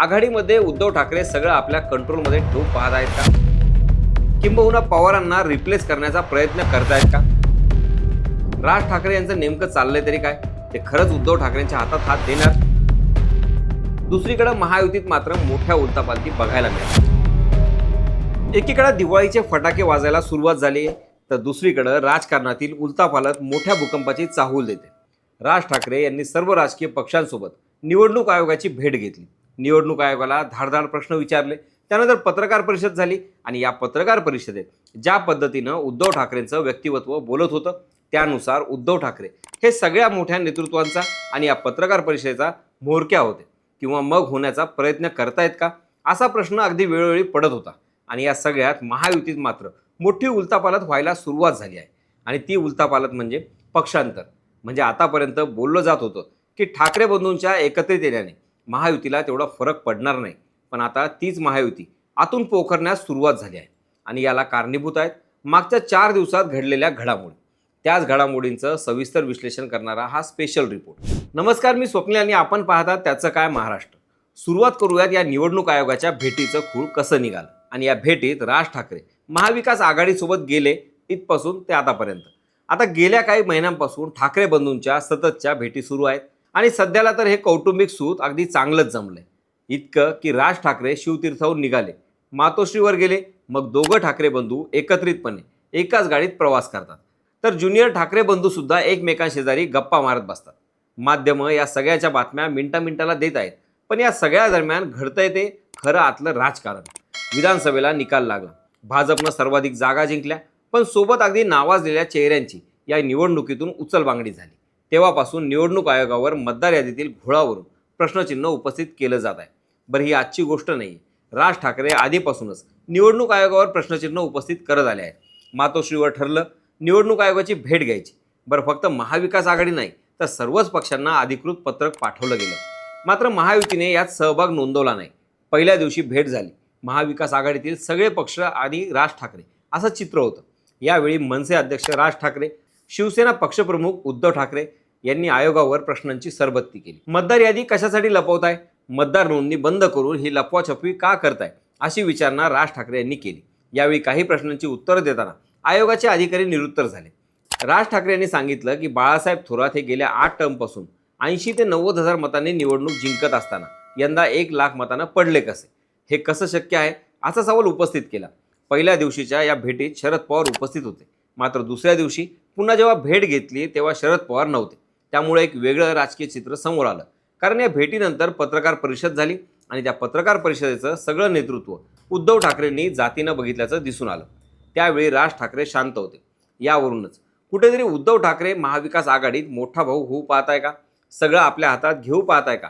आघाडीमध्ये उद्धव ठाकरे सगळं आपल्या कंट्रोलमध्ये ठेवू पाहत आहेत का? किंबहुना पवारांना रिप्लेस करण्याचा प्रयत्न करतायत का? राज ठाकरे यांचं नेमकं चाललंय तरी काय? ते खरंच उद्धव ठाकरेंच्या हातात हात देणार? दुसरीकडे महायुतीत मात्र मोठ्या उलतापालती बघायला मिळाली एकीकडे दिवाळीचे फटाके वाजायला सुरुवात झाली तर दुसरीकडे राजकारणातील उलतापालत मोठ्या भूकंपाची चाहूल देते. राज ठाकरे यांनी सर्व राजकीय पक्षांसोबत निवडणूक आयोगाची भेट घेतली. निवडणूक आयोगाला धाडधाड प्रश्न विचारले. त्यानंतर पत्रकार परिषद झाली आणि या पत्रकार परिषदेत ज्या पद्धतीनं उद्धव ठाकरेंचं व्यक्तिमत्व बोलत होतं त्यानुसार उद्धव ठाकरे हे सगळ्या मोठ्या नेतृत्वांचा आणि या पत्रकार परिषदेचा म्होरक्या होते किंवा मग होण्याचा प्रयत्न करतायत का? असा प्रश्न अगदी वेळोवेळी पडत होता. आणि या सगळ्यात महायुतीत मात्र मोठी उलतापालत व्हायला सुरुवात झाली आहे. आणि ती उलतापालत म्हणजे पक्षांतर. म्हणजे आतापर्यंत बोललं जात होतं की ठाकरे बंधूंच्या एकत्रित येण्याने महायुतीला तेवढा फरक पडणार नाही. पण आता तीच महायुती आतून पोखरण्यास सुरुवात झाली आहे. आणि याला कारणीभूत आहेत मागच्या चार दिवसात घडलेल्या घडामोडी. त्याच घडामोडींचं सविस्तर विश्लेषण करणारा हा स्पेशल रिपोर्ट नमस्कार मी स्वप्नील आणि आपण पाहतात त्याचं काय महाराष्ट्र. सुरुवात करूयात या निवडणूक आयोगाच्या भेटीचं खूळ कसं निघालं? आणि या भेटीत राज ठाकरे महाविकास आघाडीसोबत गेले इथपासून ते आतापर्यंत. आता गेल्या काही महिन्यांपासून ठाकरे बंधूंच्या सततच्या भेटी सुरू आहेत. आणि सध्याला तर हे कौटुंबिक सूत अगदी चांगलंच जमलंय. इतकं की राज ठाकरे शिवतीर्थाहून निघाले. मातोश्रीवर गेले मग दोघं ठाकरे बंधू एकत्रितपणे एकाच गाडीत प्रवास करतात. तर ज्युनियर ठाकरे बंधू सुद्धा एकमेकांशेजारी गप्पा मारत बसतात. माध्यमं या सगळ्याच्या बातम्या मिनटा मिनटाला देत आहेत पण या सगळ्या दरम्यान घडतंय ते खरं आतलं राजकारण. विधानसभेला निकाल लागला. भाजपनं सर्वाधिक जागा जिंकल्या पण सोबत अगदी नावाजलेल्या चेहऱ्यांची या निवडणुकीतून उचलबांगडी झाली. तेव्हापासून निवडणूक आयोगावर मतदार यादीतील घोळावरून प्रश्नचिन्ह उपस्थित केलं जात आहे. बरं ही आजची गोष्ट नाही. राज ठाकरे आधीपासूनच निवडणूक आयोगावर प्रश्नचिन्ह उपस्थित करत आले आहेत. मातोश्रीवर ठरलं निवडणूक आयोगाची भेट घ्यायची. बरं फक्त महाविकास आघाडी नाही तर सर्वच पक्षांना अधिकृत पत्रक पाठवलं गेलं. मात्र महायुतीने यात सहभाग नोंदवला नाही. पहिल्या दिवशी भेट झाली. महाविकास आघाडीतील सगळे पक्ष आणि राज ठाकरे असं चित्र होतं. यावेळी मनसे अध्यक्ष राज ठाकरे शिवसेना पक्षप्रमुख उद्धव ठाकरे यांनी आयोगावर प्रश्नांची सरबत्ती केली. मतदार यादी कशासाठी लपवताय? मतदार नोंदणी बंद करून ही लपवाछपवी का करताय? अशी विचारणा राज ठाकरे यांनी केली. यावेळी काही प्रश्नांची उत्तरं देताना आयोगाचे अधिकारी निरुत्तर झाले. राज ठाकरे यांनी सांगितलं की बाळासाहेब थोरात हे गेल्या आठ टर्मपासून ऐंशी ते नव्वद हजार मतांनी निवडणूक जिंकत असताना यंदा एक लाख मतांना पडले कसे? हे कसं शक्य आहे? असा सवाल उपस्थित केला. पहिल्या दिवशीच्या या भेटीत शरद पवार उपस्थित होते. मात्र दुसऱ्या दिवशी पुन्हा जेव्हा भेट घेतली तेव्हा शरद पवार नव्हते. त्यामुळे एक वेगळं राजकीय चित्र समोर आलं. कारण या भेटीनंतर पत्रकार परिषद झाली आणि त्या पत्रकार परिषदेचं सगळं नेतृत्व उद्धव ठाकरेंनी जातीनं बघितल्याचं दिसून आलं. त्यावेळी राज ठाकरे शांत होते. यावरूनच कुठेतरी उद्धव ठाकरे महाविकास आघाडीत मोठा भाऊ होऊ पाहताय का? सगळं आपल्या हातात घेऊ पाहताय का?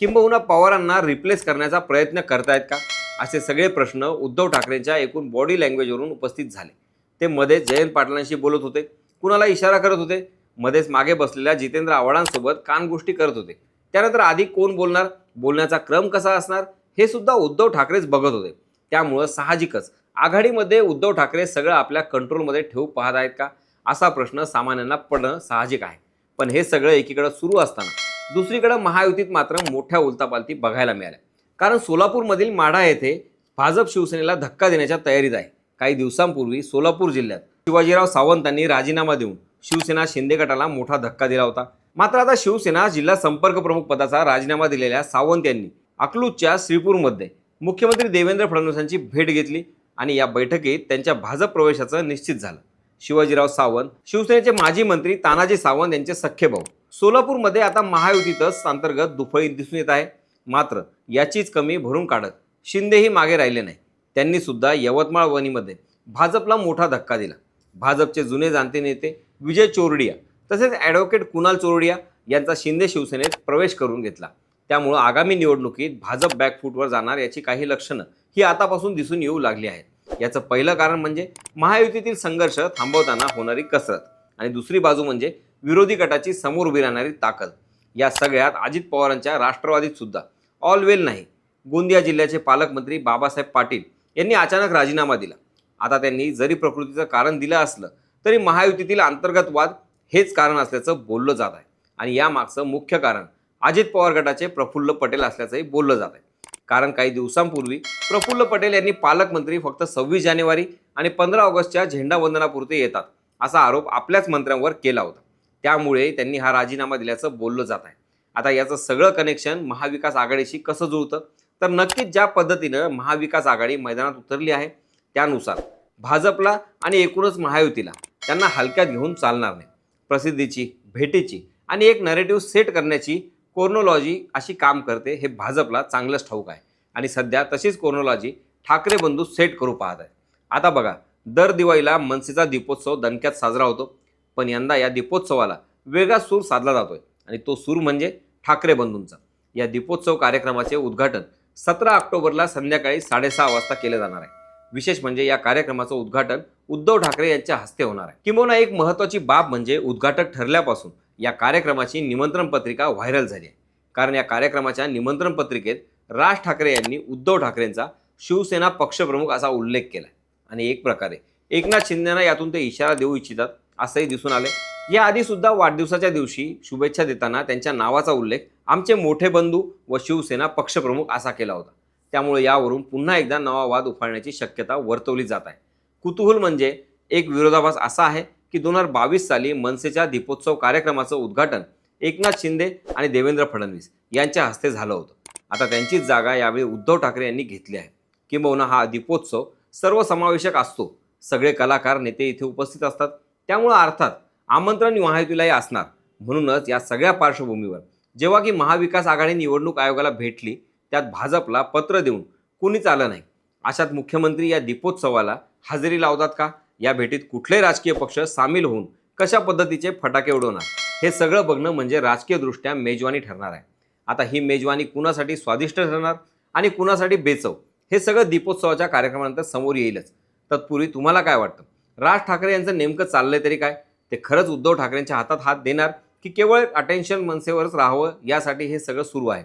किंबहुना पवारांना रिप्लेस करण्याचा प्रयत्न करतायत का? असे सगळे प्रश्न उद्धव ठाकरेंच्या एकूण बॉडी लँग्वेजवरून उपस्थित झाले. ते मध्ये जयंत पाटलांशी बोलत होते. कुणाला इशारा करत होते? मध्येच मागे बसलेल्या जितेंद्र आव्हाडांसोबत कानगोष्टी करत होते. त्यानंतर आधी कोण बोलणार बोलण्याचा क्रम कसा असणार हे सुद्धा उद्धव ठाकरेच बघत होते. त्यामुळं साहजिकच आघाडीमध्ये उद्धव ठाकरे सगळं आपल्या कंट्रोलमध्ये ठेवू पाहत आहेत का असा प्रश्न सामान्यांना पडणं साहजिक आहे. पण हे सगळं एकीकडे सुरू असताना दुसरीकडे महायुतीत मात्र मोठ्या उलतापालती बघायला मिळाल्या. कारण सोलापूरमधील माढा येथे भाजप शिवसेनेला धक्का देण्याच्या तयारीत आहे. काही दिवसांपूर्वी सोलापूर जिल्ह्यात शिवाजीराव सावंतांनी राजीनामा देऊन शिवसेना शिंदे गटाला मोठा धक्का दिला होता. मात्र आता शिवसेना जिल्हा संपर्क प्रमुख पदाचा राजीनामा दिलेल्या सावंत यांनी अकलूजच्या श्रीपूरमध्ये मुख्यमंत्री देवेंद्र फडणवीसांची भेट घेतली आणि या बैठकीत त्यांच्या भाजप प्रवेशाचं निश्चित झालं. शिवाजीराव सावंत शिवसेनेचे माजी मंत्री तानाजी सावंत यांचे सख्खे भाऊ. सोलापूरमध्ये आता महायुतीतच अंतर्गत दुफळी दिसून येत आहे. मात्र याचीच कमी भरून काढत शिंदेही मागे राहिले नाही. त्यांनी सुद्धा यवतमाळ वणीमध्ये भाजपला मोठा धक्का दिला. भाजपचे जुने जाणते नेते विजय चोरडिया तसेच ॲडव्होकेट कुणाल चोरडिया यांचा शिंदे शिवसेनेत प्रवेश करून घेतला. त्यामुळं आगामी निवडणुकीत भाजप बॅकफूटवर जाणार याची काही लक्षणं ही आतापासून दिसून येऊ लागली आहेत. याचं पहिलं कारण म्हणजे महायुतीतील संघर्ष थांबवताना होणारी कसरत आणि दुसरी बाजू म्हणजे विरोधी गटाची समोर उभी राहणारी ताकद. या सगळ्यात अजित पवारांच्या राष्ट्रवादीत सुद्धा. ऑल वेल नाही. गोंदिया जिल्ह्याचे पालकमंत्री बाबासाहेब पाटील यांनी अचानक राजीनामा दिला. आता त्यांनी जरी प्रकृतीचं कारण दिलं असलं तरी महायुतीतील अंतर्गत वाद हेच कारण असल्याचं बोललं जात आहे. आणि यामागचं मुख्य कारण अजित पवार गटाचे प्रफुल्ल पटेल असल्याचंही बोललं जात आहे. कारण काही दिवसांपूर्वी प्रफुल्ल पटेल यांनी पालकमंत्री फक्त सव्वीस जानेवारी आणि पंधरा ऑगस्टच्या झेंडावंदनापुरते येतात असा आरोप आपल्याच मंत्र्यांवर केला होता. त्यामुळे त्यांनी हा राजीनामा दिल्याचं बोललं जात आहे. आता याचं सगळं कनेक्शन महाविकास आघाडीशी कसं जुळतं? तर नक्कीच ज्या पद्धतीनं महाविकास आघाडी मैदानात उतरली आहे त्यानुसार भाजपला आणि एकूणच महायुतीला त्यांना हलक्यात घेऊन चालणार नाही. प्रसिद्धीची भेटीची आणि एक नरेटिव्ह सेट करण्याची कोर्नोलॉजी अशी काम करते हे भाजपला चांगलंच ठाऊक आहे. आणि सध्या तशीच कोर्नोलॉजी ठाकरे बंधू सेट करू पाहत आहे आता बघा दर दिवाळीला मनसेचा दीपोत्सव दणक्यात साजरा होतो. पण यंदा या दीपोत्सवाला वेगळा सूर साधला जातोय आणि तो सूर म्हणजे ठाकरे बंधूंचा. या दीपोत्सव कार्यक्रमाचे उद्घाटन सतरा ऑक्टोबरला संध्याकाळी साडेसहा वाजता केलं जाणार आहे. विशेष म्हणजे या कार्यक्रमाचं उद्घाटन उद्धव ठाकरे यांच्या हस्ते होणार आहे. किंबहुना एक महत्त्वाची बाब म्हणजे उद्घाटक ठरल्यापासून या कार्यक्रमाची निमंत्रण पत्रिका व्हायरल झाली आहे. कारण या कार्यक्रमाच्या निमंत्रण पत्रिकेत राज ठाकरे यांनी उद्धव ठाकरेंचा शिवसेना पक्षप्रमुख असा उल्लेख केला आणि एक प्रकारे एकनाथ शिंदेना यातून ते इशारा देऊ इच्छितात असंही दिसून आले याआधी सुद्धा वाढदिवसाच्या दिवशी शुभेच्छा देताना त्यांच्या नावाचा उल्लेख आमचे मोठे बंधू व शिवसेना पक्षप्रमुख असा केला होता. त्यामुळे यावरून पुन्हा एकदा नवा वाद उफाळण्याची शक्यता वर्तवली जात आहे. कुतूहल म्हणजे एक विरोधाभास असा आहे की दोन हजार बावीस साली मनसेच्या दीपोत्सव कार्यक्रमाचं उद्घाटन एकनाथ शिंदे आणि देवेंद्र फडणवीस यांच्या हस्ते झालं होतं. आता त्यांचीच जागा यावेळी उद्धव ठाकरे यांनी घेतली आहे. किंबहुना हा दीपोत्सव सर्वसमावेशक असतो. सगळे कलाकार नेते इथे उपस्थित असतात. त्यामुळं अर्थात आमंत्रण महायुतीलाही असणार. म्हणूनच या सगळ्या पार्श्वभूमीवर जेव्हा की महाविकास आघाडी निवडणूक आयोगाला भेटली त्यात भाजपला पत्र देऊन कुणीच आलं नाही. अशात मुख्यमंत्री या दीपोत्सवाला हजेरी लावतात का? या भेटीत कुठले राजकीय पक्ष सामील होऊन कशा पद्धतीचे फटाके उडवणार? हे सगळं बघणं म्हणजे राजकीयदृष्ट्या मेजवानी ठरणार आहे. आता ही मेजवानी कुणासाठी स्वादिष्ट ठरणार आणि कुणासाठी बेचव? हे सगळं दीपोत्सवाच्या कार्यक्रमानंतर समोर येईलच. तत्पूर्वी तुम्हाला काय वाटतं? राज ठाकरे यांचं नेमकं चाललंय तरी काय? ते खरंच उद्धव ठाकरेंच्या हातात हात देणार की केवळ अटेन्शन मनसेवरच राहावं? यासाठी हे सगळं सुरू आहे.